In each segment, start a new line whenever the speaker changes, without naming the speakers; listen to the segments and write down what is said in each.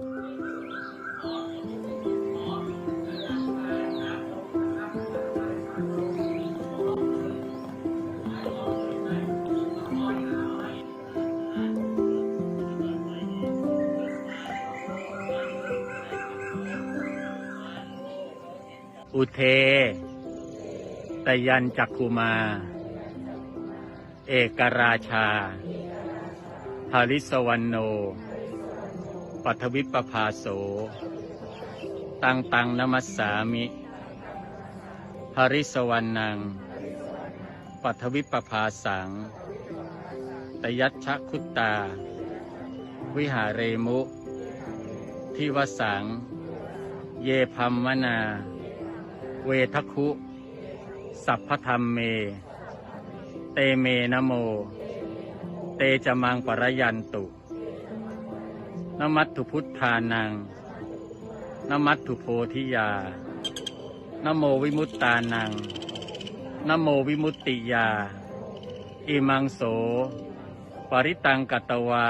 อุเทตยันจักคุมา เอกราชาภาริสวรรณโน ปัทวิปภาโส ตังตังนมัสสามิภริสวรรนัง ปัทวิปภาสัง ตยัชชะคุตตา วิหาเรมุ ทิวสัง เยพัมมนา เวทคุ สัพพธรรมเม เตเมนโม เตจมังปรยันตุ นมัตถุพุทธานังนมัตถุโพธิยานโมวิมุตตานังนโมวิมุตติยา อิมังโส ปริตังกัตตวา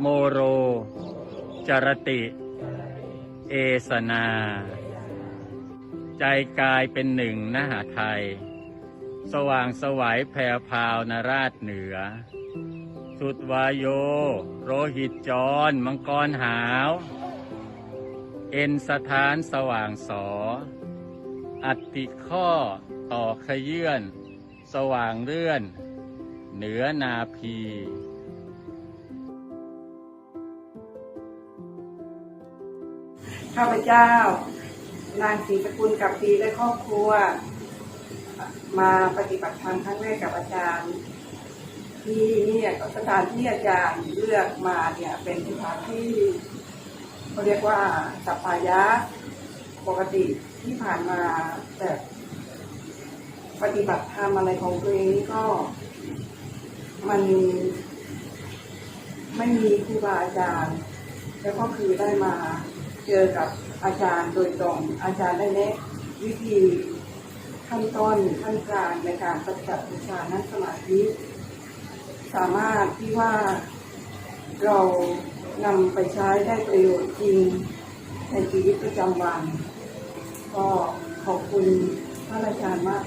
โมโร จรติ เอสนา ใจกายเป็นหนึ่งนหาไทย สว่างสวัยแผ่พาวนราชเหนือ สุดวายโย โรหิตจร มังกรหาว เอ็นสถานสว่างสอ อัติข้อต่อขยื่นสว่างเลื่อน เหนือนาพี
ข้าพเจ้า นางศรีสกุลกับปีและครอบครัว มาปฏิบัติธรรมครั้งแรกกับอาจารย์ ที่ เนี่ยสถานที่อาจารย์เลือกมาเนี่ยเป็นสถานที่เขาเรียกว่าสัปปายะปกติที่ผ่านมาแบบปฏิบัติธรรมอะไรของตัวเองนี่ก็ มันไม่มีครูบาอาจารย์ แล้วก็คือได้มาเจอกับอาจารย์โดยตรงอาจารย์ได้แนะวิธีขั้นตอนขั้นกลางในการปฏิบัติบูชานั่งสมาธิ สามารถที่ว่าเรานำไปใช้ได้ประโยชน์จริงในชีวิตประจำวัน ก็ขอบคุณท่านอาจารย์มาก